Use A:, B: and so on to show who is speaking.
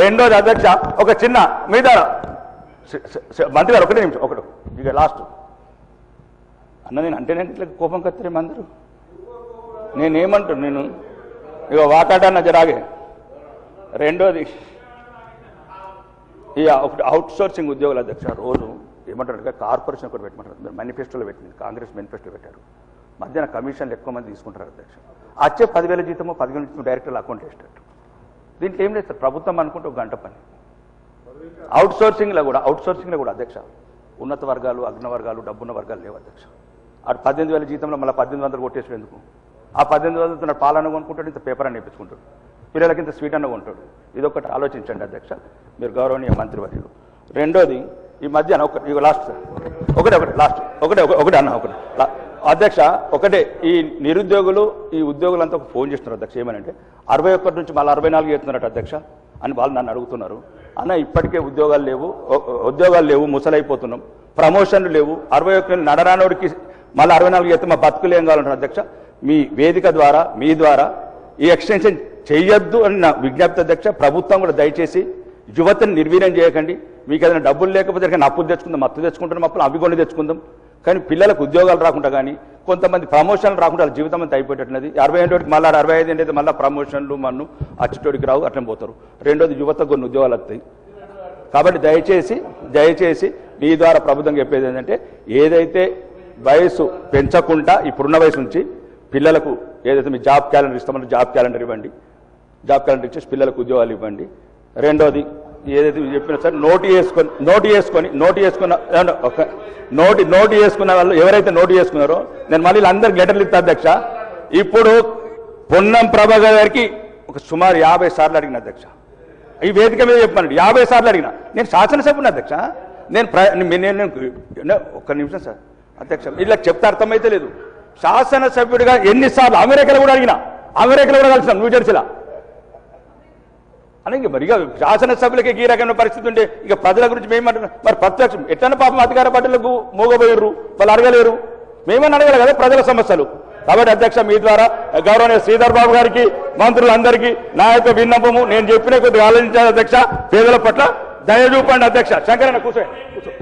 A: రెండోది అధ్యక్ష ఒక చిన్న మీద మంత్రి గారు ఒకటే నిమిషం ఒకటి ఇక లాస్ట్ అన్న నేను అంటే నేను ఇట్లా కోపం కత్తిరేమో అందరూ నేనేమంటాను నేను ఇక వాకాడన్న జరాగే రెండోది ఇక ఒకటి అవుట్ సోర్సింగ్ ఉద్యోగుల అధ్యక్ష రోజు ఏమంటారు కార్పొరేషన్ ఒకటి పెట్టమంటారు మీరు మేనిఫెస్టోలో పెట్టింది కాంగ్రెస్ మేనిఫెస్టో పెట్టారు. మధ్యాహ్న కమిషన్లు ఎక్కువ మంది తీసుకుంటారు అధ్యక్ష. వచ్చే పదివేల జీతము పదివేల జీతం డైరెక్టర్ అకౌంట్ వేసేటట్టు దీంట్లో ఏం లేదు సార్ ప్రభుత్వం అనుకుంటే ఒక గంట పని. అవుట్ సోర్సింగ్లో కూడా అవుట్ సోర్సింగ్లో కూడా అధ్యక్ష. ఉన్నత వర్గాలు అగ్న వర్గాలు డబ్బున్న వర్గాలు లేవు అధ్యక్ష. అటు పద్దెనిమిది వేల జీతంలో మళ్ళీ పద్దెనిమిది వందలు కొట్టేసి ఎందుకు? ఆ పద్దెనిమిది వందలు తన పాలన కొనుక్కుంటాడు ఇంత పేపర్ అని నేర్పించుకుంటాడు పిల్లలకి ఇంత స్వీట్ అన్న కొంటాడు. ఇది ఒకటి ఆలోచించండి అధ్యక్ష మీరు గౌరవనీయ మంత్రివర్యులు. రెండోది ఈ మధ్యాహ్నం ఒక లాస్ట్ సార్. ఒకటే ఒకటి లాస్ట్ ఒకటే ఒకటి అన్న ఒకటి. అధ్యక్ష ఒకటే ఈ నిరుద్యోగులు ఈ ఉద్యోగులంతా ఒక ఫోన్ చేస్తున్నారు అధ్యక్ష ఏమనంటే అరవై ఒక్కటి నుంచి మళ్ళీ అరవై నాలుగు చేస్తున్నారట అధ్యక్ష అని వాళ్ళు నన్ను అడుగుతున్నారు. అన్న ఇప్పటికే ఉద్యోగాలు లేవు ఉద్యోగాలు లేవు ముసలైపోతున్నాం ప్రమోషన్లు లేవు అరవై ఒకటి నడరానోడికి మళ్ళీ అరవై నాలుగు చేస్తే మా బతుకులు ఏం కావాలంటారు అధ్యక్ష మీ వేదిక ద్వారా మీ ద్వారా ఈ ఎక్స్టెన్షన్ చేయొద్దు అని నా విజ్ఞప్తి అధ్యక్ష ప్రభుత్వం కూడా దయచేసి యువతను నిర్వీర్యం చేయకండి మీకు ఏదైనా డబ్బులు లేకపోతే ఎక్కడికైనా అప్పులు తెచ్చుకుందాం అప్పు తెచ్చుకుంటున్నాం అప్పులు అవి కొన్ని తెచ్చుకుందాం కానీ పిల్లలకు ఉద్యోగాలు రాకుండా కానీ కొంతమంది ప్రమోషన్లు రాకుండా జీవితం అంతా అయిపోయేటట్టున్నది అరవై ఏళ్ళకి మళ్ళీ అరవై ఐదు ఏంటైతే మళ్ళీ ప్రమోషన్లు మన్ను అచ్చటోడికి రావు అట్లనే పోతారు. రెండోది యువతకు కొన్ని ఉద్యోగాలు వస్తాయి. కాబట్టి దయచేసి దయచేసి మీ ద్వారా ప్రభుత్వం చెప్పేది ఏంటంటే ఏదైతే వయసు పెంచకుండా ఇప్పుడున్న వయసు నుంచి పిల్లలకు ఏదైతే మీ జాబ్ క్యాలెండర్ ఇస్తామో జాబ్ క్యాలెండర్ ఇవ్వండి. జాబ్ క్యాలెండర్ ఇచ్చేసి పిల్లలకు ఉద్యోగాలు ఇవ్వండి. రెండోది ఏదైతే చెప్పినా సార్ నోటు వేసుకొని నోటు వేసుకొని నోటు వేసుకున్న ఒక నోటి నోటు వేసుకున్న వాళ్ళు ఎవరైతే నోటు చేసుకున్నారో నేను మళ్ళీ అందరికి లెటర్లు ఇస్తా అధ్యక్ష. ఇప్పుడు పొన్నం ప్రభాకర్ గారికి ఒక సుమారు యాభై సార్లు అడిగిన అధ్యక్ష. ఈ వేదిక మీద చెప్పమన్నాడు యాభై సార్లు అడిగిన. నేను శాసనసభ్యుని అధ్యక్ష. నేను నేను ఒక్క నిమిషం సార్. అధ్యక్ష ఇలా చెప్తే అర్థమైతే లేదు. శాసనసభ్యుడిగా ఎన్నిసార్లు అమెరికాలో కూడా అడిగిన. అమెరికాలో కూడా కలిసినాం న్యూజెర్సీలో అని ఇంక మరి ఇక శాసనసభ్యులకి ఈ రకమైన పరిస్థితి ఉంటే ఇక ప్రజల గురించి మేమంటున్నాం మరి ప్రత్యక్షం ఎట్లన్నా పాపం అధికార పార్టీలకు మోగబోయారు వాళ్ళు అడగలేరు. మేమని అడగాలి కదా ప్రజల సమస్యలు. కాబట్టి అధ్యక్ష మీ ద్వారా గౌరవనీయ శ్రీధర్ బాబు గారికి మంత్రులందరికీ నా యొక్క విన్నపము. నేను చెప్పిన కొద్దిగా ఆలోచించాలి అధ్యక్ష. పేదల పట్ల దయ చూపండి అధ్యక్ష. శంకరన్న కూర్చోండి. కూర్చో.